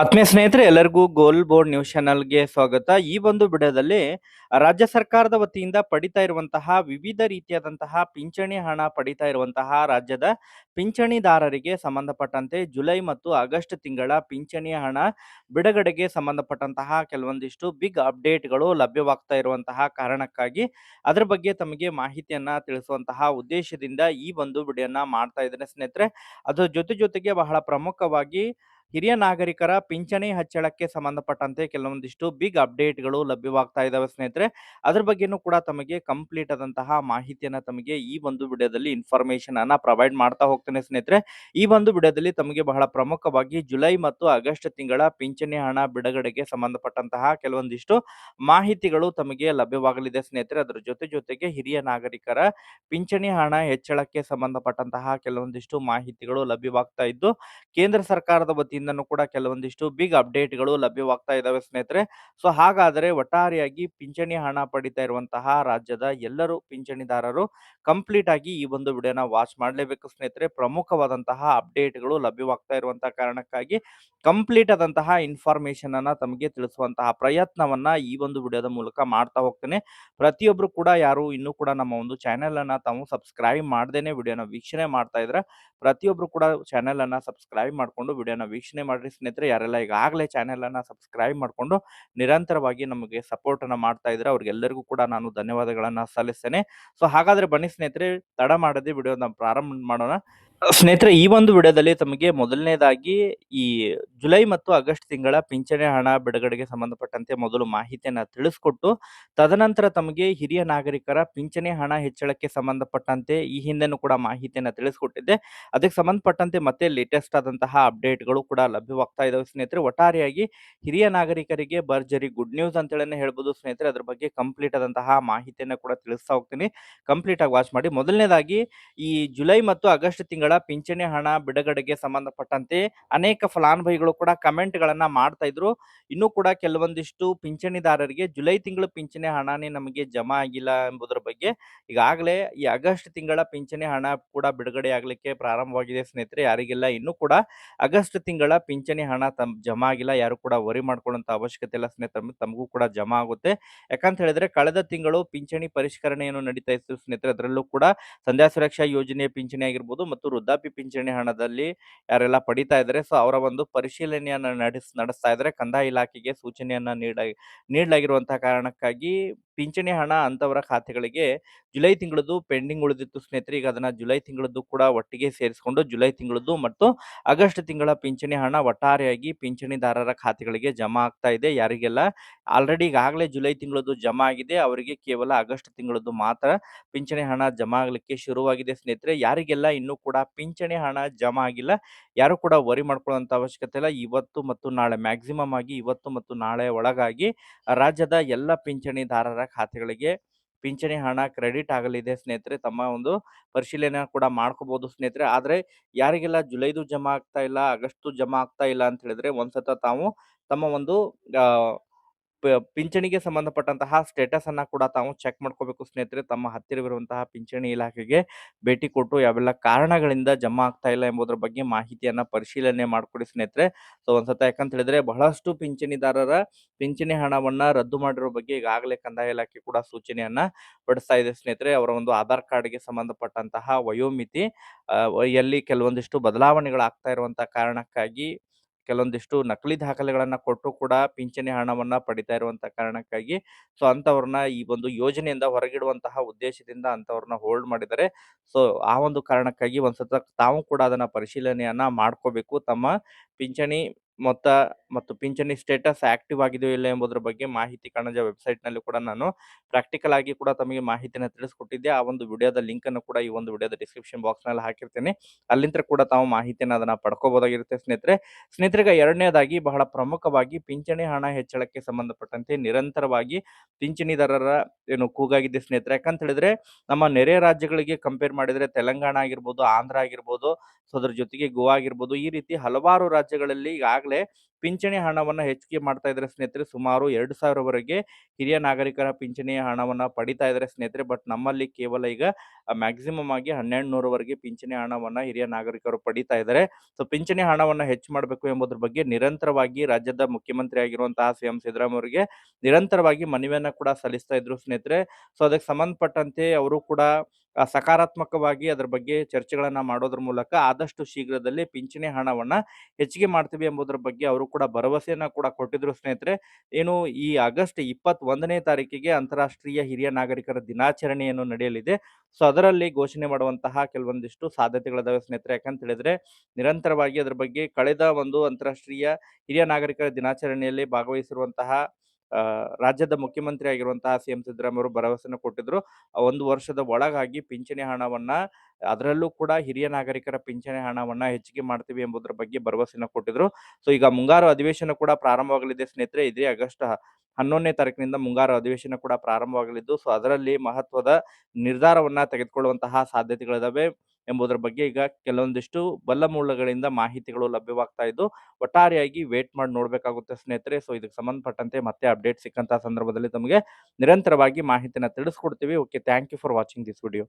ಆತ್ಮೀಯ ಸ್ನೇಹಿತರೆ, ಎಲ್ಲರಿಗೂ ಗೋಲ್ ಬೋರ್ಡ್ ನ್ಯೂಸ್ ಚಾನಲ್ಗೆ ಸ್ವಾಗತ. ಈ ಒಂದು ವಿಡಿಯೋದಲ್ಲಿ ರಾಜ್ಯ ಸರ್ಕಾರದ ವತಿಯಿಂದ ಪಡಿತಾ ಇರುವಂತಹ ವಿವಿಧ ರೀತಿಯಾದಂತಹ ಪಿಂಚಣಿ ಹಣ ಪಡಿತಾ ಇರುವಂತಹ ರಾಜ್ಯದ ಪಿಂಚಣಿದಾರರಿಗೆ ಸಂಬಂಧಪಟ್ಟಂತೆ ಜುಲೈ ಮತ್ತು ಆಗಸ್ಟ್ ತಿಂಗಳ ಪಿಂಚಣಿ ಹಣ ಬಿಡುಗಡೆಗೆ ಸಂಬಂಧಪಟ್ಟಂತಹ ಕೆಲವೊಂದಿಷ್ಟು ಬಿಗ್ ಅಪ್ಡೇಟ್ಗಳು ಲಭ್ಯವಾಗ್ತಾ ಇರುವಂತಹ ಕಾರಣಕ್ಕಾಗಿ ಅದರ ಬಗ್ಗೆ ತಮಗೆ ಮಾಹಿತಿಯನ್ನ ತಿಳಿಸುವಂತಹ ಉದ್ದೇಶದಿಂದ ಈ ಒಂದು ವಿಡಿಯೋನ ಮಾಡ್ತಾ ಇದ್ದೇನೆ ಸ್ನೇಹಿತರೆ. ಅದರ ಜೊತೆ ಜೊತೆಗೆ ಬಹಳ ಪ್ರಮುಖವಾಗಿ ಹಿರಿಯ ನಾಗರಿಕರ ಪಿಂಚಣಿ ಹೆಚ್ಚಳಕ್ಕೆ ಸಂಬಂಧಪಟ್ಟಂತೆ ಕೆಲವೊಂದಿಷ್ಟು ಬಿಗ್ ಅಪ್ಡೇಟ್ಗಳು ಲಭ್ಯವಾಗ್ತಾ ಇದ್ದಾವೆ ಸ್ನೇಹಿತರೆ. ಅದ್ರ ಬಗ್ಗೆನೂ ಕೂಡ ತಮಗೆ ಕಂಪ್ಲೀಟ್ ಆದಂತಹ ಮಾಹಿತಿಯನ್ನ ತಮಗೆ ಈ ಒಂದು ವಿಡಿಯೋದಲ್ಲಿ ಇನ್ಫಾರ್ಮೇಶನ್ ಅನ್ನ ಪ್ರೊವೈಡ್ ಮಾಡ್ತಾ ಹೋಗ್ತೇನೆ ಸ್ನೇಹಿತರೆ. ಈ ಒಂದು ವಿಡಿಯೋದಲ್ಲಿ ತಮಗೆ ಬಹಳ ಪ್ರಮುಖವಾಗಿ ಜುಲೈ ಮತ್ತು ಆಗಸ್ಟ್ ತಿಂಗಳ ಪಿಂಚಣಿ ಹಣ ಬಿಡುಗಡೆಗೆ ಸಂಬಂಧಪಟ್ಟಂತಹ ಕೆಲವೊಂದಿಷ್ಟು ಮಾಹಿತಿಗಳು ತಮಗೆ ಲಭ್ಯವಾಗಲಿದೆ ಸ್ನೇಹಿತರೆ. ಅದರ ಜೊತೆ ಜೊತೆಗೆ ಹಿರಿಯ ನಾಗರಿಕರ ಪಿಂಚಣಿ ಹಣ ಹೆಚ್ಚಳಕ್ಕೆ ಸಂಬಂಧಪಟ್ಟಂತಹ ಕೆಲವೊಂದಿಷ್ಟು ಮಾಹಿತಿಗಳು ಲಭ್ಯವಾಗ್ತಾ ಇದ್ದು, ಕೇಂದ್ರ ಸರ್ಕಾರದ ವತಿಯಿಂದನೂ ಕೂಡ ಕೆಲವೊಂದಿಷ್ಟು ಬಿಗ್ ಅಪ್ಡೇಟ್ಗಳು ಲಭ್ಯವಾಗ್ತಾ ಇದ್ದಾವೆ ಸ್ನೇಹಿತರೆ. ಸೊ ಹಾಗಾದರೆ ಒಟ್ಟಾರೆಯಾಗಿ ಪಿಂಚಣಿ ಹಣ ಪಡಿತಾ ಇರುವಂತಹ ರಾಜ್ಯದ ಎಲ್ಲರೂ ಪಿಂಚಣಿದಾರರು ಕಂಪ್ಲೀಟ್ ಆಗಿ ಈ ಒಂದು ವಿಡಿಯೋನ ವಾಚ್ ಮಾಡಲೇಬೇಕು ಸ್ನೇಹಿತರೆ. ಪ್ರಮುಖವಾದಂತಹ ಅಪ್ಡೇಟ್ಗಳು ಲಭ್ಯವಾಗ್ತಾ ಇರುವಂತಹ ಕಾರಣಕ್ಕಾಗಿ ಕಂಪ್ಲೀಟ್ ಆದಂತಹ ಇನ್ಫಾರ್ಮೇಶನ್ ಅನ್ನ ತಮಗೆ ತಿಳಿಸುವಂತಹ ಪ್ರಯತ್ನವನ್ನ ಈ ಒಂದು ವಿಡಿಯೋದ ಮೂಲಕ ಮಾಡ್ತಾ ಹೋಗ್ತೇನೆ. ಪ್ರತಿಯೊಬ್ರು ಕೂಡ ಯಾರು ಇನ್ನೂ ಕೂಡ ನಮ್ಮ ಒಂದು ಚಾನೆಲ್ ಅನ್ನ ತಾವು ಸಬ್ಸ್ಕ್ರೈಬ್ ಮಾಡ್ದೇನೆ ವಿಡಿಯೋನ ವೀಕ್ಷಣೆ ಮಾಡ್ತಾ ಇದ್ರೆ ಪ್ರತಿಯೊಬ್ರು ಕೂಡ ಚಾನೆಲ್ ಅನ್ನ ಸಬ್ಸ್ಕ್ರೈಬ್ ಮಾಡ್ಕೊಂಡು ವಿಡಿಯೋನ ವೀಕ್ಷಣೆ ಮಾಡ್ರಿ ಸ್ನೇಹಿತರೆ, ಯಾರೆಲ್ಲ ಈಗಾಗಲೇ ಚಾನೆಲ್ ಅನ್ನ ಸಬ್ಸ್ಕ್ರೈಬ್ ಮಾಡಿಕೊಂಡು ನಿರಂತರವಾಗಿ ನಮಗೆ ಸಪೋರ್ಟ್ ಅನ್ನ ಮಾಡ್ತಾ ಇದ್ರೆ ಅವ್ರಿಗೆಲ್ಲರಿಗೂ ಕೂಡ ನಾನು ಧನ್ಯವಾದಗಳನ್ನು ಸಲ್ಲಿಸ್ತೇನೆ. ಸೊ ಹಾಗಾದ್ರೆ ಬನ್ನಿ ಸ್ನೇಹಿತರೆ, ತಡ ಮಾಡದೆ ವಿಡಿಯೋನ ಪ್ರಾರಂಭ ಮಾಡೋಣ. ಸ್ನೇಹಿತರೆ, ಈ ಒಂದು ವಿಡಿಯೋದಲ್ಲಿ ತಮಗೆ ಮೊದಲನೇದಾಗಿ ಈ ಜುಲೈ ಮತ್ತು ಆಗಸ್ಟ್ ತಿಂಗಳ ಪಿಂಚಣಿ ಹಣ ಬಿಡುಗಡೆಗೆ ಸಂಬಂಧಪಟ್ಟಂತೆ ಮೊದಲು ಮಾಹಿತಿಯನ್ನು ತಿಳಿಸಿಕೊಟ್ಟು, ತದನಂತರ ತಮಗೆ ಹಿರಿಯ ನಾಗರಿಕರ ಪಿಂಚಣಿ ಹಣ ಹೆಚ್ಚಳಕ್ಕೆ ಸಂಬಂಧಪಟ್ಟಂತೆ ಈ ಹಿಂದೆನೂ ಕೂಡ ಮಾಹಿತಿಯನ್ನು ತಿಳಿಸಿಕೊಟ್ಟಿದ್ದೆ. ಅದಕ್ಕೆ ಸಂಬಂಧಪಟ್ಟಂತೆ ಮತ್ತೆ ಲೇಟೆಸ್ಟ್ ಆದಂತಹ ಅಪ್ಡೇಟ್ಗಳು ಕೂಡ ಲಭ್ಯವಾಗ್ತಾ ಇದಾವೆ. ಸ್ನೇಹಿತರೆ, ಒಟ್ಟಾರೆಯಾಗಿ ಹಿರಿಯ ನಾಗರಿಕರಿಗೆ ಭರ್ಜರಿ ಗುಡ್ ನ್ಯೂಸ್ ಅಂತೇಳಿ ಹೇಳ್ಬೋದು. ಸ್ನೇಹಿತರೆ, ಅದ್ರ ಬಗ್ಗೆ ಕಂಪ್ಲೀಟ್ ಆದಂತಹ ಮಾಹಿತಿಯನ್ನು ಕೂಡ ತಿಳಿಸ್ತಾ ಹೋಗ್ತೀನಿ. ಕಂಪ್ಲೀಟ್ ಆಗಿ ವಾಚ್ ಮಾಡಿ. ಮೊದಲನೇದಾಗಿ, ಈ ಜುಲೈ ಮತ್ತು ಆಗಸ್ಟ್ ತಿಂಗಳ ಪಿಂಚಣಿ ಹಣ ಬಿಡುಗಡೆಗೆ ಸಂಬಂಧಪಟ್ಟಂತೆ ಅನೇಕ ಫಲಾನುಭವಿಗಳು ಕೂಡ ಕಮೆಂಟ್ ಗಳನ್ನ ಮಾಡ್ತಾ ಇದ್ರು. ಇನ್ನೂ ಕೂಡ ಕೆಲವೊಂದಿಷ್ಟು ಪಿಂಚಣಿದಾರರಿಗೆ ಜುಲೈ ತಿಂಗಳ ಪಿಂಚಣಿ ಹಣನೇ ನಮಗೆ ಜಮಾ ಆಗಿಲ್ಲ ಎಂಬುದರ ಬಗ್ಗೆ ಈಗಾಗಲೇ ಈ ಆಗಸ್ಟ್ ತಿಂಗಳ ಪಿಂಚಣಿ ಹಣ ಕೂಡ ಬಿಡುಗಡೆ ಆಗಲಿಕ್ಕೆ ಪ್ರಾರಂಭವಾಗಿದೆ ಸ್ನೇಹಿತರೆ, ಯಾರಿಗೆಲ್ಲ. ಇನ್ನೂ ಕೂಡ ಆಗಸ್ಟ್ ತಿಂಗಳ ಪಿಂಚಣಿ ಹಣ ತಮ್ ಜಮಾ ಆಗಿಲ್ಲ. ಯಾರು ಕೂಡ ವರಿ ಮಾಡ್ಕೊಳ್ಳುವಂತ ಅವಶ್ಯಕತೆ ಇಲ್ಲ ಸ್ನೇಹಿತರೆ. ತಮಗೂ ಕೂಡ ಜಮಾ ಆಗುತ್ತೆ. ಯಾಕಂತ ಹೇಳಿದ್ರೆ ಕಳೆದ ತಿಂಗಳು ಪಿಂಚಣಿ ಪರಿಷ್ಕರಣೆಯನ್ನು ನಡೀತಾ ಇತ್ತು ಸ್ನೇಹಿತರೆ. ಅದರಲ್ಲೂ ಕೂಡ ಸಂಧ್ಯಾ ಸುರಕ್ಷಾ ಯೋಜನೆಯ ಪಿಂಚಣಿ ಆಗಿರ್ಬೋದು ಮತ್ತು ವೃದ್ಧಾಪಿ ಪಿಂಚಣಿ ಹಣದಲ್ಲಿ ಯಾರೆಲ್ಲ ಪಡಿತಾ ಇದ್ದಾರೆ. ಸೊ, ಅವರ ಒಂದು ಪರಿಶೀಲನೆಯನ್ನ ನಡೆಸ್ ನಡೆಸ್ತಾ ಇದ್ದಾರೆ ಕಂದಾಯ ಇಲಾಖೆಗೆ ಸೂಚನೆಯನ್ನ ನೀಡ ನೀಡಲಾಗಿರುವಂತಹ ಕಾರಣಕ್ಕಾಗಿ ಪಿಂಚಣಿ ಹಣ ಅಂತವರ ಖಾತೆಗಳಿಗೆ ಜುಲೈ ತಿಂಗಳದ್ದು ಪೆಂಡಿಂಗ್ ಉಳಿದಿತ್ತು ಸ್ನೇಹಿತರೆ. ಈಗ ಅದನ್ನ ಜುಲೈ ತಿಂಗಳದ್ದು ಕೂಡ ಒಟ್ಟಿಗೆ ಸೇರಿಸಿಕೊಂಡು ಜುಲೈ ತಿಂಗಳದ್ದು ಮತ್ತು ಆಗಸ್ಟ್ ತಿಂಗಳ ಪಿಂಚಣಿ ಹಣ ಒಟ್ಟಾರೆಯಾಗಿ ಪಿಂಚಣಿದಾರರ ಖಾತೆಗಳಿಗೆ ಜಮಾ ಆಗ್ತಾ ಇದೆ. ಯಾರಿಗೆಲ್ಲ ಆಲ್ರೆಡಿ ಈಗಾಗಲೇ ಜುಲೈ ತಿಂಗಳದ್ದು ಜಮಾ ಆಗಿದೆ, ಅವರಿಗೆ ಕೇವಲ ಆಗಸ್ಟ್ ತಿಂಗಳದ್ದು ಮಾತ್ರ ಪಿಂಚಣಿ ಹಣ ಜಮಾ ಆಗಲಿಕ್ಕೆ ಶುರುವಾಗಿದೆ ಸ್ನೇಹಿತರೆ. ಯಾರಿಗೆಲ್ಲ ಇನ್ನೂ ಕೂಡ ಪಿಂಚಣಿ ಹಣ ಜಮಾ ಆಗಿಲ್ಲ, ಯಾರು ಕೂಡ ವರಿ ಮಾಡ್ಕೊಳ್ಳುವಂತ ಅವಶ್ಯಕತೆ ಇಲ್ಲ. ಇವತ್ತು ಮತ್ತು ನಾಳೆ ಮ್ಯಾಕ್ಸಿಮಮ್ ಆಗಿ ಇವತ್ತು ಮತ್ತು ನಾಳೆ ಒಳಗಾಗಿ ರಾಜ್ಯದ ಎಲ್ಲ ಪಿಂಚಣಿದಾರರ ಖಾತೆಗಳಿಗೆ ಪಿಂಚಣಿ ಹಣ ಕ್ರೆಡಿಟ್ ಆಗಲಿದೆ ಸ್ನೇಹಿತರೆ. ತಮ್ಮ ಒಂದು ಪರಿಶೀಲನೆ ಕೂಡ ಮಾಡ್ಕೋಬಹುದು ಸ್ನೇಹಿತರೆ. ಆದರೆ ಯಾರಿಗೆಲ್ಲ ಜುಲೈದು ಜಮಾ ಆಗ್ತಾ ಇಲ್ಲ, ಆಗಸ್ಟು ಜಮಾ ಆಗ್ತಾ ಇಲ್ಲ ಅಂತ ಹೇಳಿದ್ರೆ, ಒಂದ್ಸತ ತಾವು ತಮ್ಮ ಒಂದು ಪಿಂಚಣಿಗೆ ಸಂಬಂಧಪಟ್ಟಂತಹ ಸ್ಟೇಟಸ್ ಅನ್ನ ಕೂಡ ತಾವು ಚೆಕ್ ಮಾಡ್ಕೋಬೇಕು ಸ್ನೇಹಿತರೆ. ತಮ್ಮ ಹತ್ತಿರವಿರುವಂತಹ ಪಿಂಚಣಿ ಇಲಾಖೆಗೆ ಭೇಟಿ ಕೊಟ್ಟು ಯಾವೆಲ್ಲ ಕಾರಣಗಳಿಂದ ಜಮಾ ಆಗ್ತಾ ಇಲ್ಲ ಎಂಬುದರ ಬಗ್ಗೆ ಮಾಹಿತಿಯನ್ನ ಪರಿಶೀಲನೆ ಮಾಡ್ಕೊಡಿ ಸ್ನೇಹಿತರೆ. ಸೊ ಒಂದ್ಸತ ಯಾಕಂತ ಹೇಳಿದ್ರೆ ಬಹಳಷ್ಟು ಪಿಂಚಣಿದಾರರ ಪಿಂಚಣಿ ಹಣವನ್ನ ರದ್ದು ಮಾಡಿರೋ ಬಗ್ಗೆ ಈಗಾಗಲೇ ಕಂದಾಯ ಇಲಾಖೆ ಕೂಡ ಸೂಚನೆಯನ್ನ ಪಡಿಸ್ತಾ ಇದೆ ಸ್ನೇಹಿತರೆ. ಅವರ ಒಂದು ಆಧಾರ್ ಕಾರ್ಡ್ಗೆ ಸಂಬಂಧಪಟ್ಟಂತಹ ವಯೋಮಿತಿ ಎಲ್ಲಿ ಕೆಲವೊಂದಿಷ್ಟು ಬದಲಾವಣೆಗಳಾಗ್ತಾ ಇರುವಂತಹ ಕಾರಣಕ್ಕಾಗಿ ಕೆಲವೊಂದಿಷ್ಟು ನಕಲಿ ದಾಖಲೆಗಳನ್ನ ಕೊಟ್ಟು ಕೂಡ ಪಿಂಚಣಿ ಹಣವನ್ನ ಪಡಿತಾ ಇರುವಂತ ಕಾರಣಕ್ಕಾಗಿ ಸೊ ಅಂತವ್ರನ್ನ ಈ ಒಂದು ಯೋಜನೆಯಿಂದ ಹೊರಗಿಡುವಂತಹ ಉದ್ದೇಶದಿಂದ ಅಂತವ್ರನ್ನ ಹೋಲ್ಡ್ ಮಾಡಿದ್ದಾರೆ. ಸೊ ಆ ಒಂದು ಕಾರಣಕ್ಕಾಗಿ ಒಂದ್ಸತ ತಾವು ಕೂಡ ಅದನ್ನ ಪರಿಶೀಲನೆಯನ್ನ ಮಾಡ್ಕೋಬೇಕು. ತಮ್ಮ ಪಿಂಚಣಿ ಮೊತ್ತ ಮತ್ತು ಪಿಂಚಣಿ ಸ್ಟೇಟಸ್ ಆಕ್ಟಿವ್ ಆಗಿದೆಯೋ ಇಲ್ಲ ಎಂಬುದರ ಬಗ್ಗೆ ಮಾಹಿತಿ ಕಣಜ ವೆಬ್ಸೈಟ್ನಲ್ಲಿ ಕೂಡ ನಾನು ಪ್ರಾಕ್ಟಿಕಲ್ ಆಗಿ ಕೂಡ ತಮಗೆ ಮಾಹಿತಿನ ತಿಳಿಸ್ಕೊಟ್ಟಿದ್ದೆ. ಆ ಒಂದು ವಿಡಿಯೋದ ಲಿಂಕ್ ಅನ್ನು ಕೂಡ ಈ ಒಂದು ವಿಡಿಯೋದ ಡಿಸ್ಕ್ರಿಪ್ಷನ್ ಬಾಕ್ಸ್ನಲ್ಲಿ ಹಾಕಿರ್ತೇನೆ. ಅಲ್ಲಿಂದ ಕೂಡ ತಾವು ಮಾಹಿತಿಯನ್ನು ಅದನ್ನ ಪಡ್ಕೋಬಹುದಾಗಿರುತ್ತೆ ಸ್ನೇಹಿತರೆ. ಸ್ನೇಹಿತರಿಗೆ ಎರಡನೇದಾಗಿ ಬಹಳ ಪ್ರಮುಖವಾಗಿ ಪಿಂಚಣಿ ಹಣ ಹೆಚ್ಚಳಕ್ಕೆ ಸಂಬಂಧಪಟ್ಟಂತೆ ನಿರಂತರವಾಗಿ ಪಿಂಚಣಿದಾರರ ಏನು ಕೂಗಾಗಿದೆ ಸ್ನೇಹಿತರೆ. ಯಾಕಂತ ಹೇಳಿದ್ರೆ ನಮ್ಮ ನೆರೆ ರಾಜ್ಯಗಳಿಗೆ ಕಂಪೇರ್ ಮಾಡಿದ್ರೆ ತೆಲಂಗಾಣ ಆಗಿರ್ಬೋದು, ಆಂಧ್ರ ಆಗಿರ್ಬೋದು, ಸೊ ಅದ್ರ ಜೊತೆಗೆ ಗೋವಾ ಆಗಿರ್ಬೋದು, ಈ ರೀತಿ ಹಲವಾರು ರಾಜ್ಯಗಳಲ್ಲಿ ಈಗಾಗಲೇ ಈಗಾಗಲೇ ಪಿಂಚಣಿ ಹಣವನ್ನು ಹೆಚ್ಚಿಗೆ ಮಾಡ್ತಾ ಇದ್ದಾರೆ ಸ್ನೇಹಿತರೆ. ಸುಮಾರು 2000ವರೆಗೆ ಹಿರಿಯ ನಾಗರಿಕರ ಪಿಂಚಣಿ ಹಣವನ್ನು ಪಡಿತಾ ಇದ್ದಾರೆ ಸ್ನೇಹಿತರೆ. ಬಟ್ ನಮ್ಮಲ್ಲಿ ಕೇವಲ ಈಗ ಮ್ಯಾಕ್ಸಿಮಮ್ ಆಗಿ 1200ವರೆಗೆ ಪಿಂಚಣಿ ಹಣವನ್ನು ಹಿರಿಯ ನಾಗರಿಕರು ಪಡಿತಾ ಇದ್ದಾರೆ. ಸೊ, ಪಿಂಚಣಿ ಹಣವನ್ನು ಹೆಚ್ಚು ಮಾಡಬೇಕು ಎಂಬುದ್ರ ಬಗ್ಗೆ ನಿರಂತರವಾಗಿ ರಾಜ್ಯದ ಮುಖ್ಯಮಂತ್ರಿ ಆಗಿರುವಂತಹ ಸಿ.ಎಂ. ಸಿದ್ದರಾಮಯ್ಯ ಅವರಿಗೆ ನಿರಂತರವಾಗಿ ಮನವಿಯನ್ನು ಕೂಡ ಸಲ್ಲಿಸ್ತಾ ಇದ್ರು ಸ್ನೇಹಿತರೆ. ಸೊ, ಅದಕ್ಕೆ ಸಂಬಂಧಪಟ್ಟಂತೆ ಅವರು ಕೂಡ ಸಕಾರಾತ್ಮಕವಾಗಿ ಅದರ ಬಗ್ಗೆ ಚರ್ಚೆಗಳನ್ನ ಮಾಡೋದ್ರ ಮೂಲಕ ಆದಷ್ಟು ಶೀಘ್ರದಲ್ಲೇ ಪಿಂಚಣಿ ಹಣವನ್ನ ಹೆಚ್ಚಿಗೆ ಮಾಡ್ತೀವಿ ಎಂಬುದರ ಬಗ್ಗೆ ಅವರು ಕೂಡ ಭರವಸೆಯನ್ನ ಕೂಡ ಕೊಟ್ಟಿದ್ರು ಸ್ನೇಹಿತರೆ. ಏನು ಈ ಆಗಸ್ಟ್ 21ನೇ ತಾರೀಕಿಗೆ ಅಂತಾರಾಷ್ಟ್ರೀಯ ಹಿರಿಯ ನಾಗರಿಕರ ದಿನಾಚರಣೆಯನ್ನು ನಡೆಯಲಿದೆ. ಸೊ, ಅದರಲ್ಲಿ ಘೋಷಣೆ ಮಾಡುವಂತಹ ಕೆಲವೊಂದಿಷ್ಟು ಸಾಧ್ಯತೆಗಳಿದಾವೆ ಸ್ನೇಹಿತರೆ. ಯಾಕಂತ ಹೇಳಿದ್ರೆ ನಿರಂತರವಾಗಿ ಅದರ ಬಗ್ಗೆ ಕಳೆದ ಒಂದು ಅಂತಾರಾಷ್ಟ್ರೀಯ ಹಿರಿಯ ನಾಗರಿಕರ ದಿನಾಚರಣೆಯಲ್ಲಿ ಭಾಗವಹಿಸಿರುವಂತಹ ರಾಜ್ಯದ ಮುಖ್ಯಮಂತ್ರಿ ಆಗಿರುವಂತಹ ಸಿ ಎಂ ಅವರು ಭರವಸೆಯನ್ನು ಕೊಟ್ಟಿದ್ರು. ಒಂದು ವರ್ಷದ ಒಳಗಾಗಿ ಪಿಂಚಣಿ ಹಣವನ್ನ ಅದರಲ್ಲೂ ಕೂಡ ಹಿರಿಯ ನಾಗರಿಕರ ಪಿಂಚಣಿ ಹಣವನ್ನ ಹೆಚ್ಚಿಗೆ ಮಾಡ್ತೀವಿ ಎಂಬುದರ ಬಗ್ಗೆ ಭರವಸೆನ ಕೊಟ್ಟಿದ್ರು. ಸೊ ಈಗ ಮುಂಗಾರು ಅಧಿವೇಶನ ಕೂಡ ಪ್ರಾರಂಭವಾಗಲಿದೆ ಸ್ನೇಹಿತರೆ. ಇದೇ ಆಗಸ್ಟ್ 11ನೇ ತಾರೀಕಿನಿಂದ ಮುಂಗಾರು ಅಧಿವೇಶನ ಕೂಡ ಪ್ರಾರಂಭವಾಗಲಿದ್ದು, ಸೊ ಅದರಲ್ಲಿ ಮಹತ್ವದ ನಿರ್ಧಾರವನ್ನ ತೆಗೆದುಕೊಳ್ಳುವಂತಹ ಸಾಧ್ಯತೆಗಳಿದಾವೆ ಎಂಬುದರ ಬಗ್ಗೆ ಈಗ ಕೆಲವೊಂದಿಷ್ಟು ಬಲ್ಲ ಮೂಲಗಳಿಂದ ಮಾಹಿತಿಗಳು ಲಭ್ಯವಾಗ್ತಾ ಇದ್ದು, ಒಟ್ಟಾರೆಯಾಗಿ ವೇಟ್ ಮಾಡಿ ನೋಡಬೇಕಾಗುತ್ತೆ ಸ್ನೇಹಿತರೆ. ಸೊ ಇದಕ್ಕೆ ಸಂಬಂಧಪಟ್ಟಂತೆ ಮತ್ತೆ ಅಪ್ಡೇಟ್ ಸಿಕ್ಕಂತಹ ಸಂದರ್ಭದಲ್ಲಿ ತಮಗೆ ನಿರಂತರವಾಗಿ ಮಾಹಿತಿಯನ್ನ ತಿಳಿಸ್ಕೊಡ್ತೀವಿ. Okay thank you for watching this video.